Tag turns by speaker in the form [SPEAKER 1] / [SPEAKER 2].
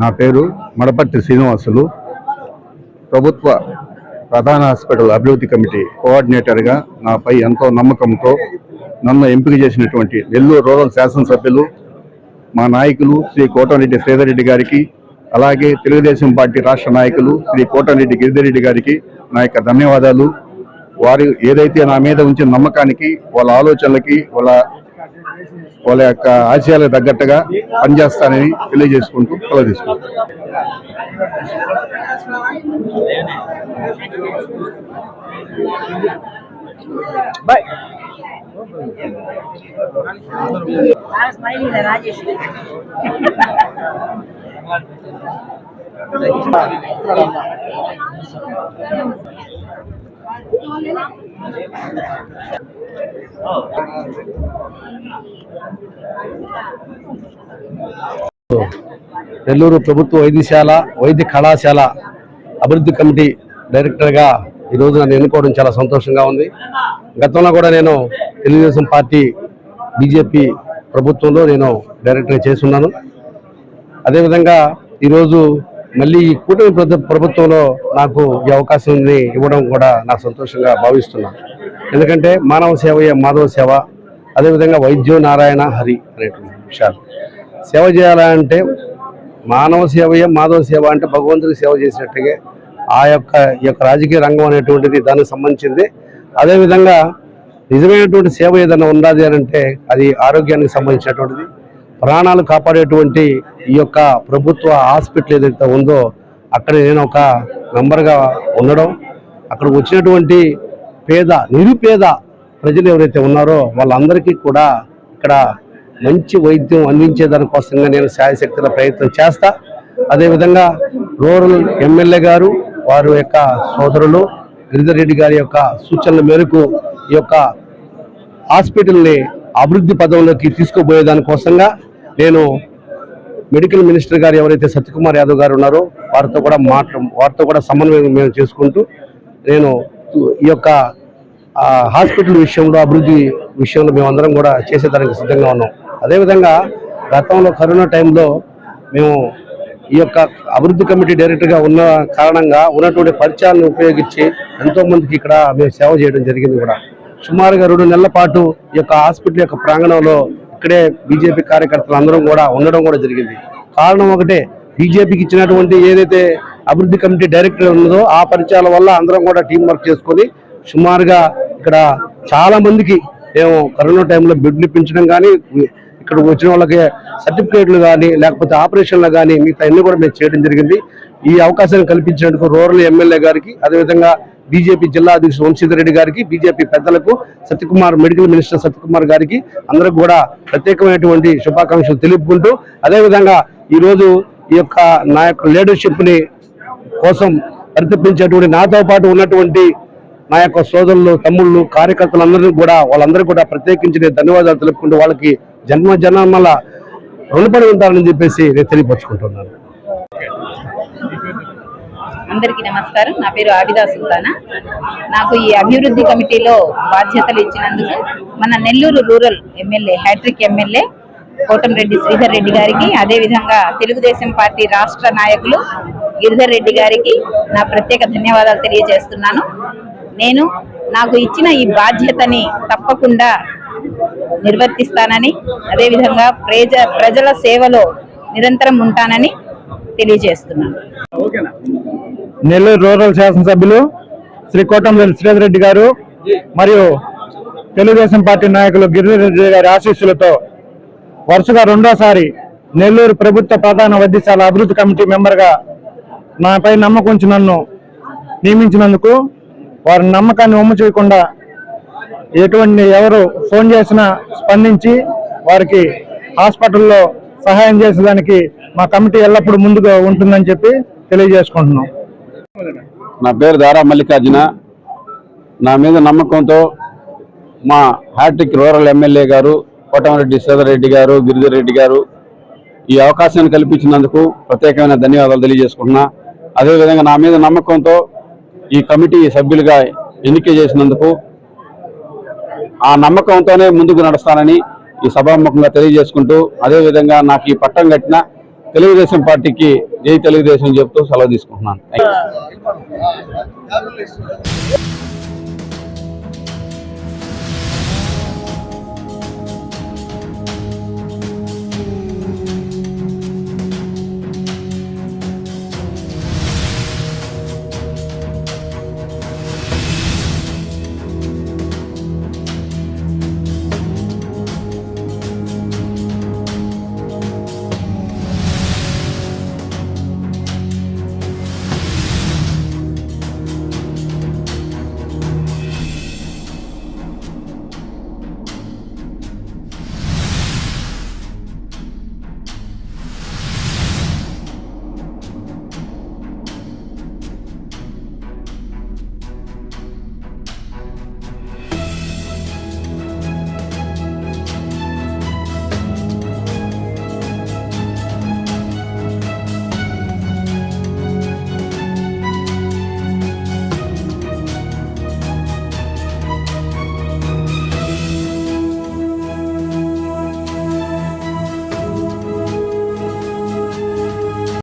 [SPEAKER 1] నా పేరు మడపట్టి శ్రీనివాసులు. ప్రభుత్వ ప్రధాన హాస్పిటల్ అభివృద్ధి కమిటీ కోఆర్డినేటర్గా నాపై ఎంతో నమ్మకంతో నన్ను ఎంపిక చేసినటువంటి నెల్లూరు రూరల్ శాసనసభ్యులు మా నాయకులు శ్రీ కోటమిరెడ్డి శ్రీధర్రెడ్డి గారికి అలాగే తెలుగుదేశం పార్టీ రాష్ట్ర నాయకులు శ్రీ కోటమిరెడ్డి గిరిధర్రెడ్డి గారికి నా యొక్క ధన్యవాదాలు. వారు ఏదైతే నా మీద ఉంచిన నమ్మకానికి వాళ్ళ ఆలోచనలకి వాళ్ళ వాళ్ళ యొక్క ఆశయాలకు తగ్గట్టుగా పనిచేస్తానని తెలియజేసుకుంటూ సెలవు తీసుకుంటాను
[SPEAKER 2] రాజేష్
[SPEAKER 3] నెల్లూరు ప్రభుత్వ వైద్యశాల వైద్య కళాశాల అభివృద్ధి కమిటీ డైరెక్టర్గా ఈరోజు నన్ను ఎన్నుకోవడం చాలా సంతోషంగా ఉంది. గతంలో కూడా నేను తెలుగుదేశం పార్టీ బీజేపీ ప్రభుత్వంలో నేను డైరెక్టర్గా చేస్తున్నాను. అదేవిధంగా ఈరోజు మళ్ళీ ఈ కూటమి ప్రభుత్వంలో నాకు ఈ అవకాశాన్ని ఇవ్వడం కూడా నాకు సంతోషంగా భావిస్తున్నాను ఎందుకంటే మానవ సేవయే మాధవ సేవ అదేవిధంగా వైద్యో నారాయణ హరి అనేటువంటి విషయాలు. సేవ చేయాలంటే మానవ సేవయే మాధవ సేవ అంటే భగవంతుడికి సేవ చేసినట్టుగా ఆ యొక్క ఈ యొక్క రాజకీయ రంగం అనేటువంటిది దానికి సంబంధించింది. అదేవిధంగా నిజమైనటువంటి సేవ ఏదైనా ఉన్నది అని అంటే అది ఆరోగ్యానికి సంబంధించినటువంటిది ప్రాణాలు కాపాడేటువంటి ఈ యొక్క ప్రభుత్వ హాస్పిటల్ ఏదైతే ఉందో అక్కడ నేను ఒక మెంబర్గా ఉండడం అక్కడికి వచ్చినటువంటి పేద నిరుపేద ప్రజలు ఎవరైతే ఉన్నారో వాళ్ళందరికీ కూడా ఇక్కడ మంచి వైద్యం అందించే దానికోసంగా నేను శాయశక్తుల ప్రయత్నం చేస్తా. అదేవిధంగా రూరల్ ఎమ్మెల్యే గారు వారి యొక్క సోదరులు గిరిధర్ రెడ్డి గారి యొక్క సూచనల మేరకు ఈ యొక్క హాస్పిటల్ని అభివృద్ధి పదంలోకి తీసుకుపోయే దానికోసంగా నేను మెడికల్ మినిస్టర్ గారు ఎవరైతే సత్యకుమార్ యాదవ్ గారు ఉన్నారో వారితో కూడా మాట్లా వారితో కూడా సమన్వయం మేము చేసుకుంటూ నేను ఈ యొక్క హాస్పిటల్ విషయంలో అభివృద్ధి విషయంలో మేమందరం కూడా చేసేదానికి సిద్ధంగా ఉన్నాం. అదేవిధంగా గతంలో కరోనా టైంలో మేము ఈ యొక్క అభివృద్ధి కమిటీ డైరెక్టర్గా ఉన్న కారణంగా ఉన్నటువంటి పరిచయాలను ఉపయోగించి ఎంతోమందికి ఇక్కడ మేము సేవ చేయడం జరిగింది కూడా. సుమారుగా రెండు నెలల పాటు ఈ యొక్క హాస్పిటల్ యొక్క ప్రాంగణంలో ఇక్కడే బీజేపీ కార్యకర్తలు అందరం కూడా ఉండడం కూడా జరిగింది. కారణం ఒకటే బీజేపీకి ఇచ్చినటువంటి ఏదైతే అభివృద్ధి కమిటీ డైరెక్టర్ ఉన్నదో ఆ పరిచయాల వల్ల అందరం కూడా టీం వర్క్ చేసుకొని సుమారుగా ఇక్కడ చాలా మందికి మేము కరోనా టైంలో బెడ్లు ఇప్పించడం కానీ ఇక్కడ వచ్చిన వాళ్ళకి సర్టిఫికేట్లు కానీ లేకపోతే ఆపరేషన్లు కానీ మిగతా అన్ని కూడా మేము చేయడం జరిగింది. ఈ అవకాశాన్ని కల్పించినందుకు రూరల్ ఎమ్మెల్యే గారికి అదేవిధంగా బీజేపీ జిల్లా అధ్యక్షుడు వంశీధర్ రెడ్డి గారికి బీజేపీ పెద్దలకు సత్యకుమార్ మెడికల్ మినిస్టర్ సత్యకుమార్ గారికి అందరికి కూడా ప్రత్యేకమైనటువంటి శుభాకాంక్షలు తెలుపుకుంటూ అదేవిధంగా ఈరోజు ఈ యొక్క నా యొక్క లీడర్షిప్ని కోసం పరితపించేటువంటి నాతో పాటు ఉన్నటువంటి నా యొక్క సోదరులు తమ్ముళ్ళు కార్యకర్తలందరినీ కూడా వాళ్ళందరికీ కూడా ప్రత్యేకించి నేను ధన్యవాదాలు తెలుపుకుంటూ వాళ్ళకి జన్మ జన్మల రుణపడి ఉంటారని చెప్పేసి నేను తెలియపరుచుకుంటున్నాను.
[SPEAKER 2] అందరికీ నమస్కారం. నా పేరు ఆబిదా సుల్తానా. నాకు ఈ అభివృద్ధి కమిటీలో బాధ్యతలు ఇచ్చినందుకు మన Nellore rural MLA hat trick MLA Kotamreddy Sridhar Reddy గారికి అదేవిధంగా తెలుగుదేశం పార్టీ రాష్ట్ర నాయకులు గిరిధర్ రెడ్డి గారికి నా ప్రత్యేక ధన్యవాదాలు తెలియజేస్తున్నాను. నేను నాకు ఇచ్చిన ఈ బాధ్యతని తప్పకుండా నిర్వర్తిస్తానని అదేవిధంగా ప్రజ ప్రజల సేవలో నిరంతరం ఉంటానని తెలియజేస్తున్నాను.
[SPEAKER 4] నెల్లూరు రూరల్ శాసనసభ్యులు శ్రీ కోటంరెడ్డి శ్రీధర్ రెడ్డి గారు మరియు తెలుగుదేశం పార్టీ నాయకులు గిరిధర్ రెడ్డి గారి ఆశీస్సులతో వరుసగా రెండోసారి నెల్లూరు ప్రభుత్వ ప్రధాన వైద్యశాల అభివృద్ధి కమిటీ మెంబర్గా నాపై నమ్మకం నన్ను నియమించినందుకు వారి నమ్మకాన్ని ఒమ్ము చేయకుండా ఎటువంటి ఎవరు ఫోన్ చేసినా స్పందించి వారికి హాస్పిటల్లో సహాయం చేసేదానికి మా కమిటీ ఎల్లప్పుడూ ముందుగా ఉంటుందని చెప్పి తెలియజేసుకుంటున్నాం.
[SPEAKER 1] నా పేరు దారా మల్లికార్జున. నా మీద నమ్మకంతో మా హ్యాట్రిక్ రూరల్ ఎమ్మెల్యే గారు కోటమరెడ్డి రెడ్డి గారు గిరిధర్ రెడ్డి గారు ఈ అవకాశాన్ని కల్పించినందుకు ప్రత్యేకమైన ధన్యవాదాలు తెలియజేసుకుంటున్నా. అదేవిధంగా నా మీద నమ్మకంతో ఈ కమిటీ సభ్యులుగా ఎన్నిక చేసినందుకు ఆ నమ్మకంతోనే ముందుకు నడుస్తానని ఈ సభాముఖంగా తెలియజేసుకుంటూ అదేవిధంగా నాకు ఈ పట్టం కట్టిన
[SPEAKER 5] తెలుగుదేశం పార్టీకి జై తెలుగుదేశం చెప్తూ సెలవు తీసుకుంటున్నాను.